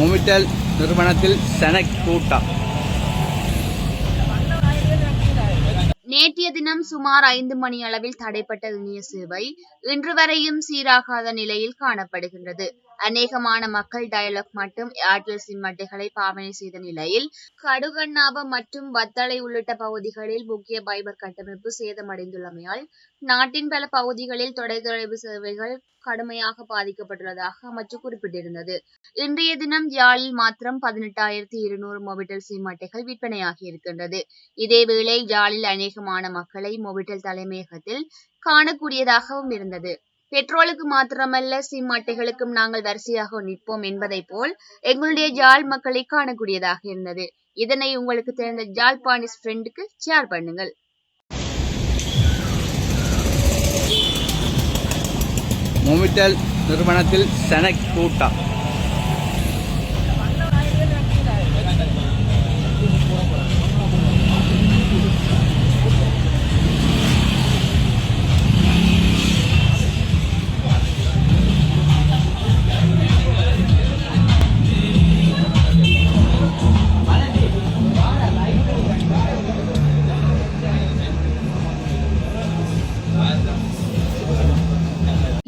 மொமிட்டல் நிறுவனத்தில் செனக் கூட்டம். நேற்றைய தினம் சுமார் ஐந்து மணி அளவில் தடைப்பட்ட இணைய சேவை இன்று வரையும் சீராகாத நிலையில் காணப்படுகின்றது. அநேகமான மக்கள் டயலாக் மற்றும் ஏர்டெல் சிம் அட்டைகளை பாவனை செய்த நிலையில் கடுகண்ணாபம் மற்றும் வத்தளை உள்ளிட்ட பகுதிகளில் முக்கிய பைபர் கட்டமைப்பு சேதமடைந்துள்ளமையால் நாட்டின் பல பகுதிகளில் தொலைத்தொடர்பு சேவைகள் கடுமையாக பாதிக்கப்பட்டுள்ளதாக அமைச்சு குறிப்பிட்டிருந்தது. இன்றைய தினம் யாழில் மாத்திரம் பதினெட்டாயிரத்தி இருநூறு மொபிட்டல் சிம் அட்டைகள் விற்பனையாகி இருக்கின்றது. இதேவேளை யாழில் அநேகமான மக்களை மொபிட்டல் தலைமையகத்தில் காணக்கூடியதாகவும் இருந்தது. பெட்ரோலுக்கு மாத்திரமல்ல சிம் அட்டைகளுக்கும் நாங்கள் வரிசையாக நிற்போம் என்பதை போல் எங்களுடைய ஜாழ் மக்களை காணக்கூடியதாக இருந்தது. இதனை உங்களுக்கு தெரிந்த ஜாழ் பாண்டிஸ் ஃப்ரெண்டுக்கு ஷேர் பண்ணுங்கள். மொமிட்டல் நிறுவனத்தில் செனக் கூட்டம்